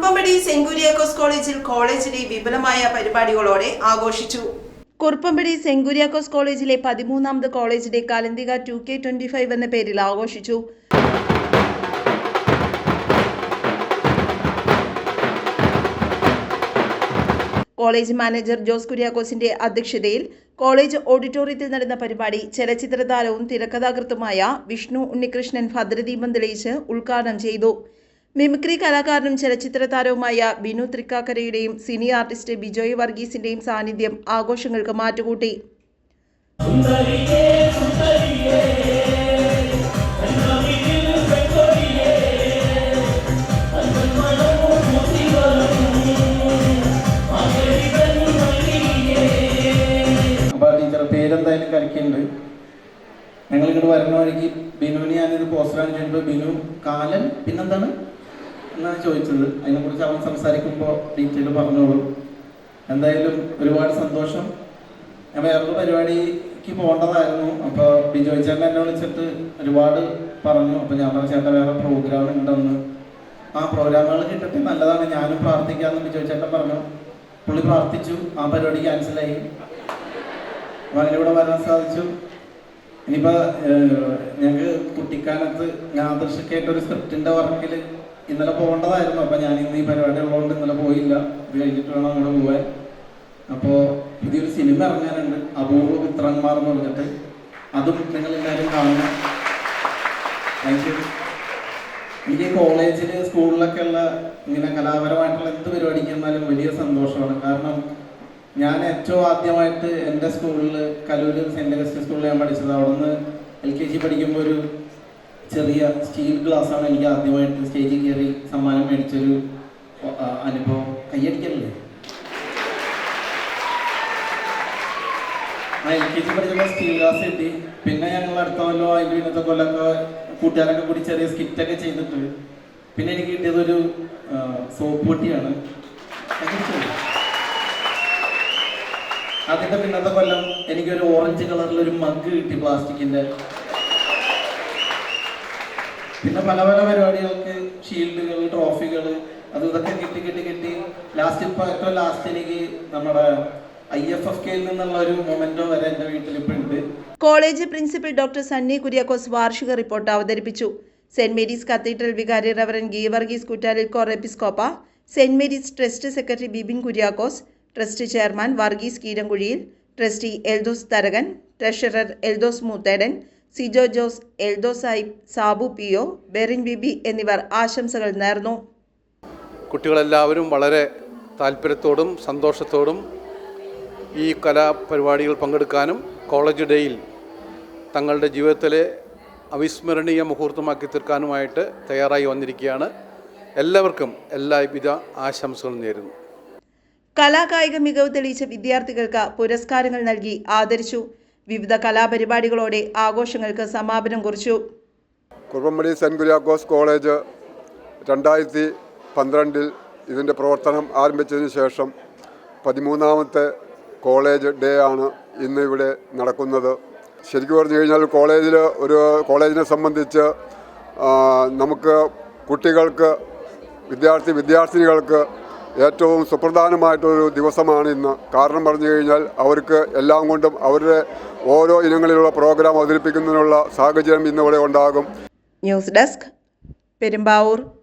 Kuruppampady saint Kuriakose കോളേജിൽ college day വിപുലമായ പരിപാടികളോടെ ആഘോഷിച്ചു. കുറുപ്പമ്പടി സെന്റ് കുര്യാക്കോസ് കോളേജിലെ പതിമൂന്നാമത് college day Kalanthika two K twenty five എന്ന പേരിൽ ആഘോഷിച്ചു. കോളേജ് മാനേജർ ജോസ് കുര്യാക്കോസിന്റെ അധ്യക്ഷതയിൽ കോളേജ് ഓഡിറ്റോറിയത്തിൽ നടന്ന പരിപാടി ചലച്ചിത്ര താരവും തിരക്കഥാകൃത്തുമായ വിഷ്ണു ഉണ്ണികൃഷ്ണൻ ഭദ്രദീപം തെളിയിച്ച് ഉദ്ഘാടനം ചെയ്തു. മിമിക്രി കലാകാരനും ചലച്ചിത്ര താരവുമായ ബിനു തൃക്കാക്കരയുടെയും സിനി ആർട്ടിസ്റ്റ് ബിജോയ് വർഗീസിന്റെയും സാന്നിധ്യം ആഘോഷങ്ങൾക്ക് മാറ്റുകൂട്ടി. പേരെന്തായാലും കളിക്കുന്നുണ്ട് ഞങ്ങൾ ഇങ്ങോട്ട് വരുന്ന വഴിക്ക് ബിനുവിന് ഞാനിത് പോസ്റ്റർ കാണിച്ചപ്പോൾ ബിനു കാലൻ പിന്നെന്താണ്? എന്നാണ് ചോദിച്ചത്. അതിനെക്കുറിച്ച് അവൻ സംസാരിക്കുമ്പോൾ ഡീറ്റെയിൽ പറഞ്ഞോളൂ. എന്തായാലും ഒരുപാട് സന്തോഷം. ഞാൻ വേറൊരു പരിപാടിക്ക് പോകേണ്ടതായിരുന്നു. അപ്പോൾ ബിജോയ് ചേട്ടൻ എന്നെ വിളിച്ചിട്ട് ഒരുപാട് പറഞ്ഞു. അപ്പോൾ ഞാൻ പറഞ്ഞ ചേട്ടൻ വേറെ പ്രോഗ്രാം ഉണ്ടെന്ന്. ആ പ്രോഗ്രാമുകൾ കിട്ടട്ടെ നല്ലതാണ്. ഞാനും പ്രാർത്ഥിക്കാമെന്ന് ബിജോയ് ചേട്ടൻ പറഞ്ഞു. പുള്ളി പ്രാർത്ഥിച്ചു. ആ പരിപാടി ക്യാൻസലായി അപ്പൊ അങ്ങനെ വരാൻ സാധിച്ചു. ഇനിയിപ്പോ ഞങ്ങൾക്ക് കുട്ടിക്കാലത്ത് ഞാൻ ആദർശക്കായിട്ട് ഒരു സ്ക്രിപ്റ്റിന്റെ വർക്കിൽ ഇന്നലെ പോകേണ്ടതായിരുന്നു. അപ്പൊ ഞാൻ ഇന്ന് ഈ പരിപാടി ഉള്ളതുകൊണ്ട് ഇന്നലെ പോയില്ല. ഇത് കഴിഞ്ഞിട്ട് വേണം അങ്ങോട്ട് പോവാൻ. അപ്പോ പുതിയൊരു സിനിമ ഇറങ്ങാനുണ്ട്. അപൂർവ പുത്രന്മാർ എന്ന് പറഞ്ഞിട്ട്. അതും നിങ്ങൾ എല്ലാവരും കാണണം. താങ്ക് യു എനിക്ക് കോളേജിൽ സ്കൂളിലൊക്കെ ഉള്ള ഇങ്ങനെ കലാപരമായിട്ടുള്ള എന്ത് പരിപാടിക്ക് എന്നാലും വലിയ സന്തോഷമാണ്. കാരണം ഞാൻ ഏറ്റവും ആദ്യമായിട്ട് എന്റെ സ്കൂളിൽ കലൂര് സെന്റ് അഗസ്റ്റിൻ സ്കൂളിൽ ഞാൻ പഠിച്ചത്. അവിടെ നിന്ന് എൽ കെ ജി പഠിക്കുമ്പോൾ ഒരു ചെറിയ സ്റ്റീൽ ഗ്ലാസ് ആണ് എനിക്ക് ആദ്യമായിട്ട് സ്റ്റേജിൽ കയറി സമ്മാനം മേടിച്ചൊരു അനുഭവം കയ്യടിക്കല്ലേ ആ എൽ കെ ജി പഠിച്ചപ്പോൾ സ്റ്റീൽ ഗ്ലാസ് കിട്ടി. പിന്നെ ഞങ്ങൾ അടുത്ത കൊല്ലോ അതിന്റെ ഇന്നത്തെ കൊല്ലൊക്കെ കൂട്ടുകാരൊക്കെ കൂടി ചെറിയ സ്കിറ്റൊക്കെ ചെയ്തിട്ട് പിന്നെ എനിക്ക് കിട്ടിയത് ഒരു സോപ്പ് പൊട്ടിയാണ്. അതിന്റെ പിന്നത്തെ കൊല്ലം എനിക്കൊരു ഓറഞ്ച് കളറിൽ ഒരു മഗ് കിട്ടി പ്ലാസ്റ്റിക്കിന്റെ. പിന്നെ പല പല പരിപാടികൾക്ക് ഷീൽഡുകൾ ട്രോഫികൾ അത് ഇതൊക്കെ കിട്ടി കിട്ടി കിട്ടി ലാസ്റ്റ് ഇപ്പൊ ഏറ്റവും ലാസ്റ്റ് എനിക്ക് നമ്മുടെ ഐ എഫ് എഫ് കെയിൽ നിന്നുള്ള ഒരു മൊമെന്റോ വരെ എന്റെ വീട്ടിൽ ഇപ്പൊ ഉണ്ട്. College principal doctor Sunny Kuriakose വാർഷിക റിപ്പോർട്ട് അവതരിപ്പിച്ചു. സെന്റ് മേരീസ് കത്തീഡ്രൽ വികാരി റവറൻ ഗീവർഗീസ് കുറ്റാലിൽ കോർ എപ്പിസ്കോപ്പ saint Mary's trust secretary Bibin Kuriakose trust chairman Varghese Keerankuzhiyil trustee Eldose Tharakan treasurer Eldose Moothedan Sijo Jose Eldo Sahib Sabu P O Berin Bibi എന്നിവർ ആശംസകൾ നേർന്നു. കുട്ടികളെല്ലാവരും വളരെ താല്പര്യത്തോടും സന്തോഷത്തോടും ഈ കലാപരിപാടികൾ പങ്കെടുക്കാനും കോളേജ് ഡേയിൽ തങ്ങളുടെ ജീവിതത്തിലെ അവിസ്മരണീയ മുഹൂർത്തമാക്കി തീർക്കാനുമായിട്ട് തയ്യാറായി വന്നിരിക്കുകയാണ്. എല്ലാവർക്കും എല്ലാവിധ ആശംസകളും നേരുന്നു. കലാകായിക മികവ് തെളിയിച്ച വിദ്യാർത്ഥികൾക്ക് പുരസ്കാരങ്ങൾ നൽകി ആദരിച്ചു. വിവിധ കലാപരിപാടികളോടെ ആഘോഷങ്ങൾക്ക് സമാപനം കുറിച്ചു. കുറുപ്പമ്പടി സെന്റ് കുര്യാക്കോസ് കോളേജ് രണ്ടായിരത്തി പന്ത്രണ്ടിൽ ഇതിന്റെ പ്രവർത്തനം ആരംഭിച്ചതിന് ശേഷം പതിമൂന്നാമത്തെ കോളേജ് ഡേ ആണ് ഇന്ന് ഇവിടെ നടക്കുന്നത്. ശരിക്കും പറഞ്ഞു കഴിഞ്ഞാൽ കോളേജിൽ ഒരു കോളേജിനെ സംബന്ധിച്ച് നമുക്ക് കുട്ടികൾക്ക് വിദ്യാർത്ഥി വിദ്യാർത്ഥിനികൾക്ക് ഏറ്റവും സുപ്രധാനമായിട്ടൊരു ദിവസമാണ് ഇന്ന്. കാരണം പറഞ്ഞു കഴിഞ്ഞാൽ അവർക്ക് എല്ലാം കൊണ്ടും അവരുടെ ഓരോ ഇനങ്ങളിലുള്ള പ്രോഗ്രാം അവതരിപ്പിക്കുന്നതിനുള്ള സാഹചര്യം ഇന്നിവിടെ ഉണ്ടാകും. News desk Perumbavoor.